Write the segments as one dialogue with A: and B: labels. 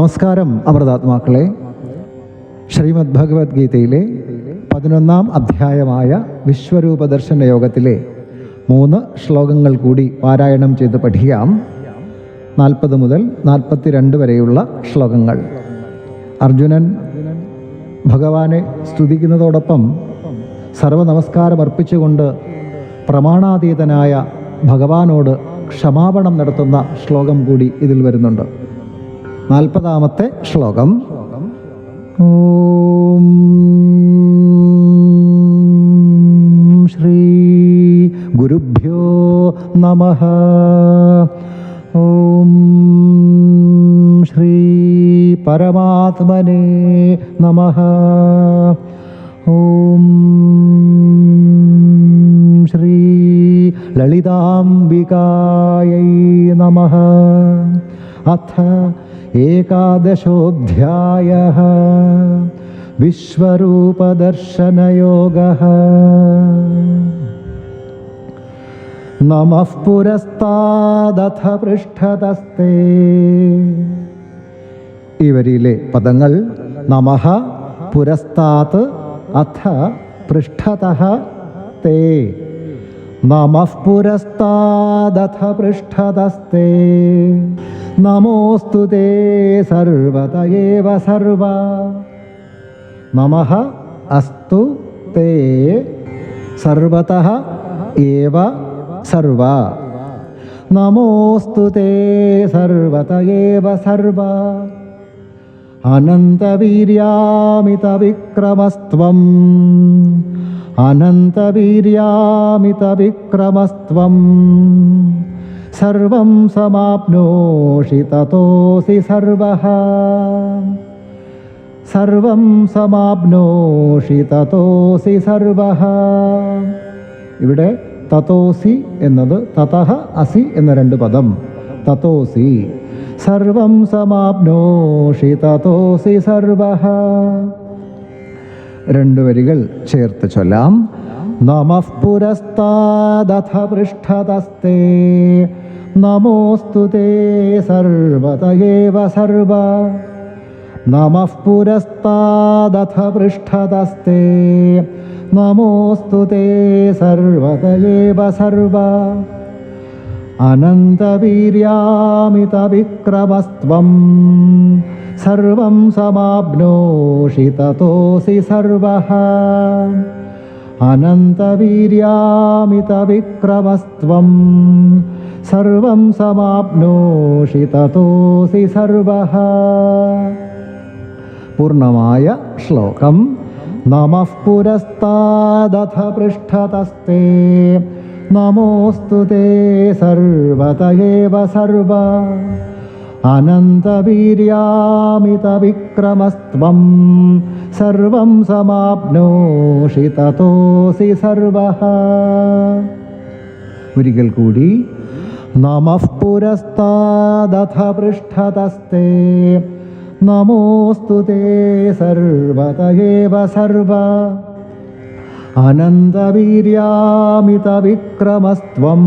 A: നമസ്കാരം അമൃതാത്മാക്കളെ. ശ്രീമദ് ഭഗവത്ഗീതയിലെ പതിനൊന്നാം അധ്യായമായ വിശ്വരൂപ ദർശന യോഗത്തിലെ മൂന്ന് ശ്ലോകങ്ങൾ കൂടി പാരായണം ചെയ്ത് പഠിക്കാം. നാൽപ്പത് മുതൽ നാൽപ്പത്തിരണ്ട് വരെയുള്ള ശ്ലോകങ്ങൾ. അർജുനൻ ഭഗവാനെ സ്തുതിക്കുന്നതോടൊപ്പം സർവനമസ്കാരം അർപ്പിച്ചുകൊണ്ട് പ്രമാണാതീതനായ ഭഗവാനോട് ക്ഷമാപണം നടത്തുന്ന ശ്ലോകം കൂടി ഇതിൽ വരുന്നുണ്ട്. നാൽപ്പതാമത്തെ ശ്ലോകം. ഓം ശ്രീ ഗുരുഭ്യോ നമ. ഓം ശ്രീ പരമാത്മനെ നമ. ഓം ശ്രീ ലളിതാംബികായൈ നമഃ. അഥ एकादशोऽध्यायः विश्वरूपदर्शनयोगः नमः पुरस्तादथ पृष्ठतस्ते ഈ വരിയിലെ പദങ്ങൾ നമഃ പുരസ്താത് അഥ പൃഷ്ഠത തേ നമഃ പുരസ്താദഥ പൃഷ്ഠതസ്തേ നമോസ്തു തേ സർവത ഏവ സർവ. നമഃ അസ്തു തേ സർവത ഏവ സർവ. നമോസ്തു തേ സർവത ഏവ സർവ. അനന്തവീര്യാമിതവിക്രമസ്ത്വം. അനന്തവീര്യാമിതവിക്രമസ്ത്വം. സർവം സമാപ്നോഷി തതോസി സർവ. സർവം സമാപ്നോഷി തതോസി സർവ. ഇവിടെ തതോസി എന്നത് തതഹ അസി എന്ന രണ്ട് പദം. തതോസി. സർവം സമാപ്നോഷി തതോസി സർവ. രണ്ട് വരികൾ ചേർത്ത് ചൊല്ലാം. നമഃ പുരസ്താദഥ പൃഷ്ഠതസ്തേ. नमोऽस्तु ते सर्वत एव सर्व। नमः पुरस्तादथ पृष्ठतस्ते नमोऽस्तु ते सर्वत एव सर्व। अनन्तवीर्यामितविक्रमस्त्वं सर्वं समाप्नोषि ततोऽसि सर्वः। अनन्तवीर्यामितविक्रमस्त्वम् സർവം സമാപ്നോഷി തതോസി സർവ. പൂർണമായ ശ്ലോകം. നമഃ പുരസ്താദഥ പൃഷ്ഠതസ്തേ. നമോസ്തു തേ സർവത ഏവ സർവ. അനന്തവീര്യാമിതവിക്രമസ്ത്വം സർവം സമാപ്നോഷി തതോസി സർവ. ഒരിക്കൽ കൂടി നമഃ പുരസ്താദഥ പൃഷ്ഠതസ്തേ നമോസ്തു സർവ അനന്തവീര്യാമിതവിക്രമസ്ത്വം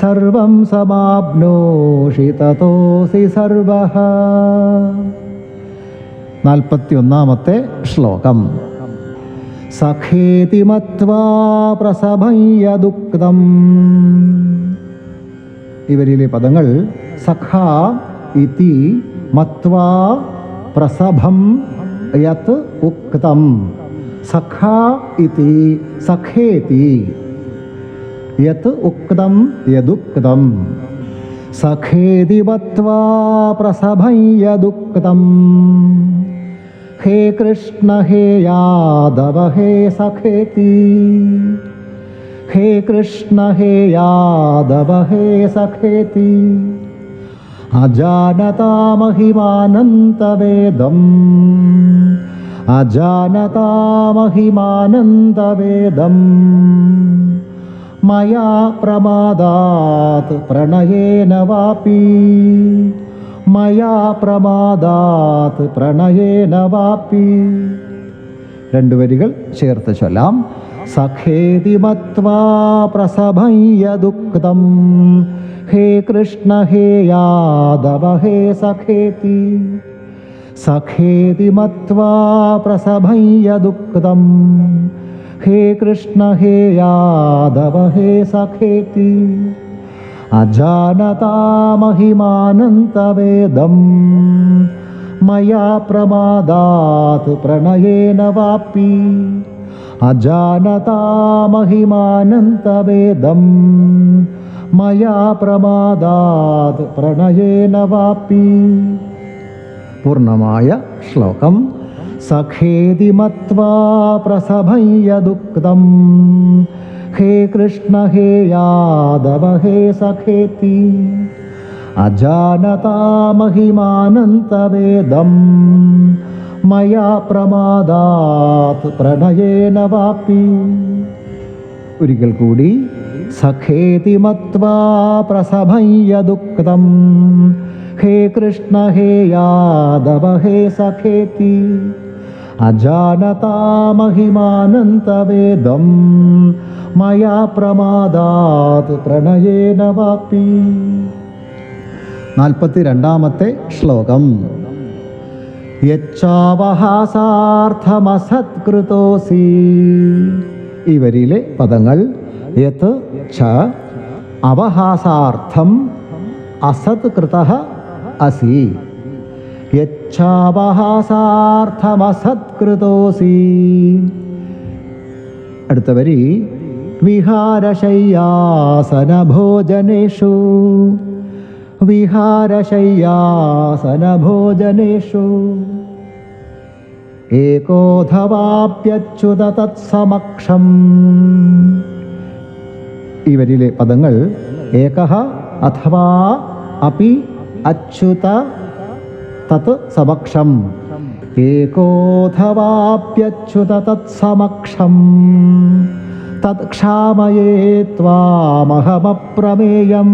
A: സർവം സമാപ്നോഷി തതോസി സർവഃ നാൽപ്പത്തി ഒന്നാമത്തെ ശ്ലോകം സഖേതി മത്വാ പ്രസഭയദുക്തം ഇവരിലെ പദങ്ങൾ സഖ ഇതി മത്വാ പ്രസഭം യത് ഉക്തം. സഖ ഇതി സഖേതി യത് ഉക്തം യദുക്തം. സഖേതി മത്വാ പ്രസഭം യദുക്തം. ഹേ കൃഷ്ണ ഹേ യാദവ ഹേ സഖേതി. ഹേ കൃഷ്ണ ഹേ യാദവ ഹേ സഖേതി. അജാനതാമഹിമാനന്തവേദം അജാനതാമഹിമാനന്തവേദം മയാ പ്രമാദാത് പ്രണയേന വാപി. മയാ പ്രമാദാത് പ്രണയേന വാപി. രണ്ടു വരികൾ ചേർത്ത് ചൊല്ലാം. सखेति मत्वा प्रसभं यदुःखतं हे कृष्ण हे यादव हे सखेति। सखेति मत्वा प्रसभं यदुःखतं हे यादव हे सखेति। अजानता महिमानन्तवेदम् मया प्रमादात् प्रणयेन वापि। अजानता महिमानन्तवेदं मया प्रमादात् प्रणयेन वापि പൂർണ്ണമായ ശ്ലോകം സഖേതി മത്വാ പ്രസഭം യദുക്തം ഹേ കൃഷ്ണ ഹേ യാദവ ഹേ സഖേതി അജാനതാ മഹിമാനന്തവേദം മയാ പ്രമാദാത് പ്രണയേന വാപി ഒരിക്കൽ കൂടി സഖേതി മത്വാ പ്രസഭം യദുക്തം ഹേ കൃഷ്ണ ഹേ യാദവ ഹേ സഖേതി. അജാനതാമഹിമാനന്തവേദം. മയാ പ്രമാദാത് പ്രണയേന വാപി നാൽപ്പത്തി രണ്ടാമത്തെ ശ്ലോകം. യച്ചാവഹാസാർത്ഥമസത്കൃതോസി ഇവരിലെ പദങ്ങൾ യത് ച അവഹാസാർത്ഥം അസത്കൃത അസി. യച്ഛാവഹാസാർത്ഥമസത്കൃതോസി. അടുത്ത വരി വിഹാരശയ്യാസനഭോജനേഷു. വിഹാരശയ്യാസനഭോജനേഷു. ഏകോധവാപ്യച്യുത തത്സമക്ഷം ഈ വരിയിലെ പദങ്ങൾ ഏകഹ അഥവാ അപി അച്യുത തത് സമക്ഷം. ഏകോധവാപ്യച്യുത തത്സമക്ഷം തത് ക്ഷാമയേ ത്വാമഹമപ്രമേയം.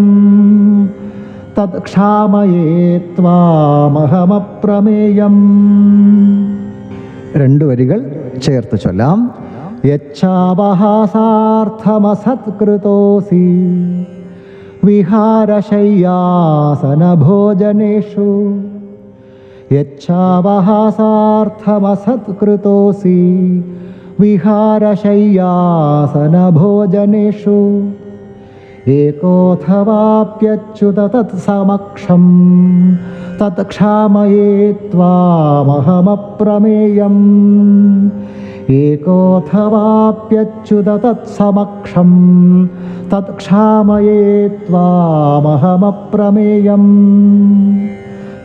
A: തത് ക്ഷാമയേ ത്വാമഹമപ്രമേയം രണ്ട് വരികൾ ചേർത്ത് ചൊല്ലാം. യച്ഛാവഹാസാർത്ഥമസത്കൃതോസി. വിഹാരശയ്യാസനഭോജനേഷു. യച്ഛാവഹാസാർത്ഥമസത്കൃതോസി. വിഹാരശയ്യാസനഭോജനേഷു. एकोऽथवाप्यच्युत तत् समक्षम् तत्क्षामयेत्त्वामहमप्रमेयम् एकोऽथवाप्यच्युद तत् समक्षम् तत्क्षामयेत्वामहमप्रमेयम्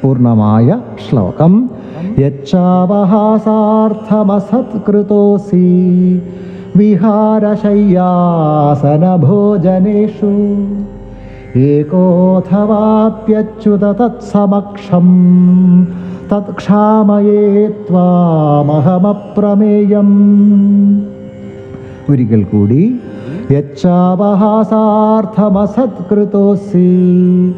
A: पूर्णमाय श्लोकं यच्चावहासार्थमसत्कृतोऽसि। വിഹാരശയ്യാസനഭോജനേഷു. ഏകോഥവാപ്യച്യുത തത്സമക്ഷം തത് ക്ഷാമയേ ത്വാമഹമപ്രമേയം. ഒരിക്കൽ കൂടി യച്ഛാവഹാസാർത്ഥമസത്കൃതോസി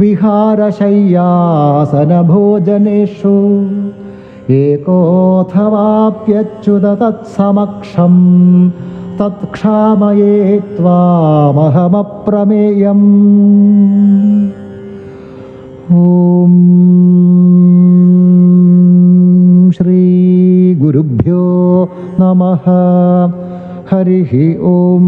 A: വിഹാരശയ്യാസനഭോജനേഷു. एकोऽथवाप्यच्युत तत्समक्षं तत्क्षामये त्वामहमप्रमेयम्। ॐ श्रीगुरुभ्यो नमः। हरिः ॐ